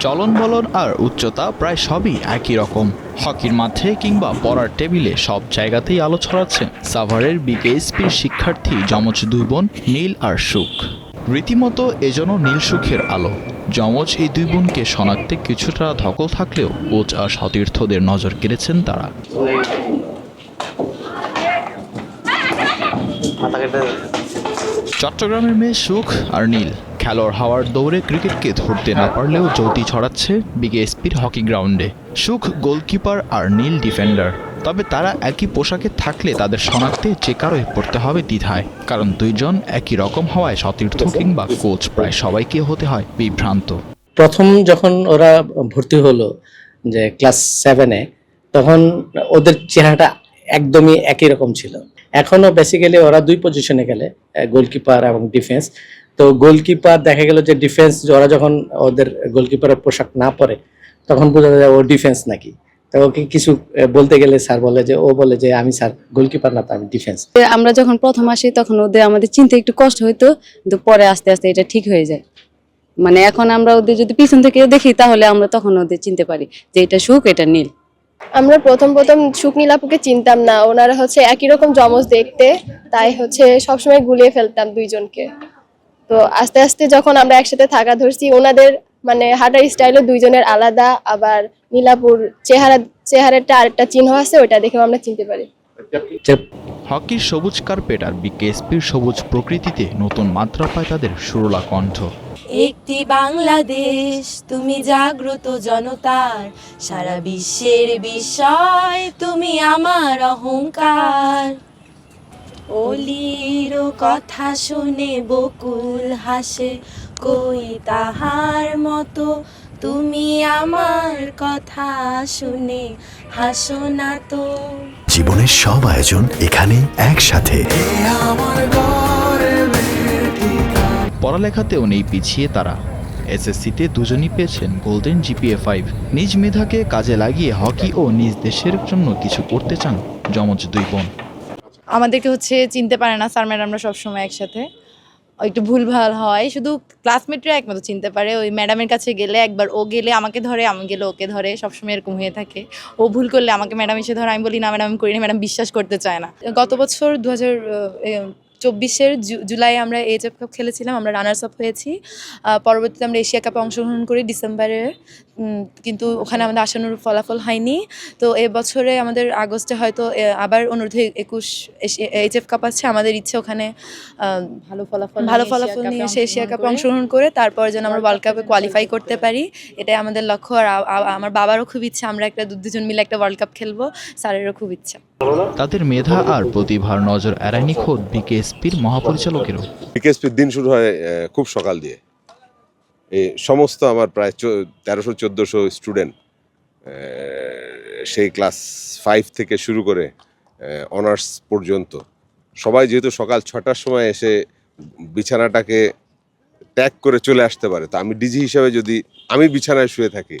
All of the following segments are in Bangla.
চলন বলন আর উচ্চতা প্রায় সবই একই রকম। হকির মাঠে কিংবা পড়ার টেবিলে সব জায়গাতেই আলো ছড়াচ্ছে। সাভারের বিকেএসপির শিক্ষার্থী যমজ দুই বোন, নীল আর সুখ। রীতিমতো এজন্য নীল সুখের আলো। যমজ এই দুই বোনকে শনাক্তে কিছুটা ধকল থাকলেও কোচ আর সতীর্থদের নজর কেড়েছেন তারা। চট্টগ্রামের মেয়ে সুখ আর নীল। খেলোয়াড় হওয়ার দৌড়ে ক্রিকেটকে ধরতে না পারলেও জ্যোতি ছড়াচ্ছে বিকেএসপির হকি গ্রাউন্ডে। সুখ গোলকিপার আর নীল ডিফেন্ডার। তবে তারা একই পোশাকে থাকলে তাদের শনাক্তে যে কারোই পড়তে হবে দ্বিধায়। কারণ দুইজন একই রকম হওয়ায় সতীর্থ কিংবা কোচ প্রায় সবাইকে হতে হয় বিভ্রান্ত। প্রথম যখন ওরা ভর্তি হলো যে ক্লাস সেভেনে, তখন ওদের চেহারাটা একদমই একই রকম ছিল। এখনও বেসিক্যালি ওরা দুই পজিশনে গেলে গোলকিপার এবং ডিফেন্স তো গোলকিপার দেখা গেল যে ডিফেন্স ওরা যখন ওদের গোলকিপারের পোশাক না পরে, তখন বোঝা যায় ও ডিফেন্স নাকি। তো ওকে কিছু বলতে গেলে স্যার বলে যে, ও বলে যে, আমি স্যার গোলকিপার না, তো আমি ডিফেন্স আমরা যখন প্রথম আসি, তখন ওদের আমাদের চিনতে একটু কষ্ট হইতো, কিন্তু পরে আস্তে আস্তে এটা ঠিক হয়ে যায়। মানে এখন আমরা ওদের যদি পিছন থেকে দেখি, তাহলে আমরা তখন ওদের চিনতে পারি যে এটা সুখ, এটা নীল। আমরা প্রথম প্রথম শুকনীল আপুকে চিনতাম না। ওনারা হচ্ছে একই রকম জমজ দেখতে তাই হচ্ছে সবসময় গুলিয়ে ফেলতাম দুইজনকে। তো আস্তে আস্তে যখন আমরা একসাথে থাকা ধরছি ওনাদের মানে হাঁটার স্টাইলও দুইজনের আলাদা আবার নীলাপুর চেহারা চেহারাটা আরেকটা চিহ্ন আছে ওটা দেখেও আমরা চিনতে পারি। হকির সবুজ কার্পেট আর বিকেএসপির সবুজ প্রকৃতিতে নতুন মাত্রা পায় তাদের সুরলা কণ্ঠ। একটি বাংলাদেশ তুমি জাগ্রত জনতার সারা বিশ্বের বিষয় তুমি আমার অহংকার। অলির কথা শুনে বকুল হাসে কই তাহার মতো তুমি আমার কথা শুনে হাসো না তো। জীবনের সব আয়োজন এখানে একসাথে। পড়ালেখাতেও নেই পিছিয়ে তারা। এসএসসিতে দুজনই পেয়েছেন গোল্ডেন জিপিএ ফাইভ নিজ মেধাকে কাজে লাগিয়ে হকি ও নিজ দেশের জন্য কিছু করতে চান যমজ দুই বোন। আমাদেরকে হচ্ছে চিনতে পারে না স্যার ম্যাডামরা সবসময় একসাথে। একটু ভুলভাল হয় শুধু ক্লাসমেটরা একমাত্র চিনতে পারে। ওই ম্যাডামের কাছে গেলে একবার ও গেলে আমাকে ধরে আমি গেলে ওকে ধরে সবসময় এরকম হয়ে থাকে। ও ভুল করলে আমাকে ম্যাডাম এসে ধরে আমি বলি না ম্যাডাম আমি করি না ম্যাডাম বিশ্বাস করতে চায় না। গত বছর দু হাজার চব্বিশের জুলাই আমরা এইচএফ কাপ খেলেছিলাম আমরা রানার্স আপ হয়েছি। পরবর্তীতে আমরা এশিয়া কাপে অংশগ্রহণ করি ডিসেম্বরে কিন্তু ওখানে আমাদের আশানুরূপ ফলাফল হয়নি। তো এবছরে আমাদের আগস্টে হয়তো আবার অনূর্ধ্ব একুশ এইচএফ কাপ আছে। আমাদের ইচ্ছে ওখানে ভালো ফলাফল ভালো ফলাফল নিয়ে এসে এশিয়া কাপে অংশগ্রহণ করে তারপর যেন আমরা ওয়ার্ল্ড কাপে কোয়ালিফাই করতে পারি। এটাই আমাদের লক্ষ্য। আর আমার বাবারও খুব ইচ্ছা আমরা একটা দু- দুজন মিলে একটা ওয়ার্ল্ড কাপ খেলব। স্যারেরও খুব ইচ্ছা। তাদের মেধা আর প্রতিভার নজর এড়ায়নি খোদ বিকেএসপির মহাপরিচালকেরও। বিকেএসপির দিন শুরু হয় খুব সকাল দিয়ে। এই সমস্ত আমার প্রায় তেরোশো, চোদ্দোশো স্টুডেন্ট সেই ক্লাস ফাইভ থেকে শুরু করে অনার্স পর্যন্ত। সবাই যেহেতু সকাল ছটার সময় এসে বিছানাটাকে ত্যাগ করে চলে আসতে পারে, তো আমি ডিজি হিসাবে যদি, আমি বিছানায় শুয়ে থাকি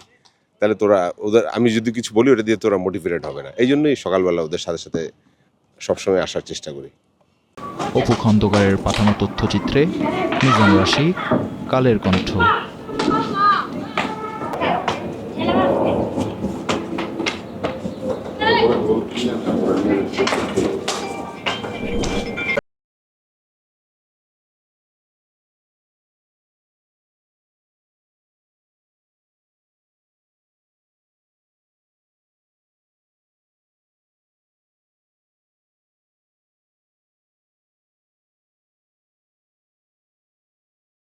তাহলে তোরা ওদের আমি যদি কিছু বলি ওটা দিয়ে তোরা মোটিভেটেড হবে না। এই জন্যই সকালবেলা ওদের সাথে সাথে সবসময় আসার চেষ্টা করি। অপু খন্দকারের পাঠানো তথ্যচিত্রে নিজাম রাশি কালের কণ্ঠ।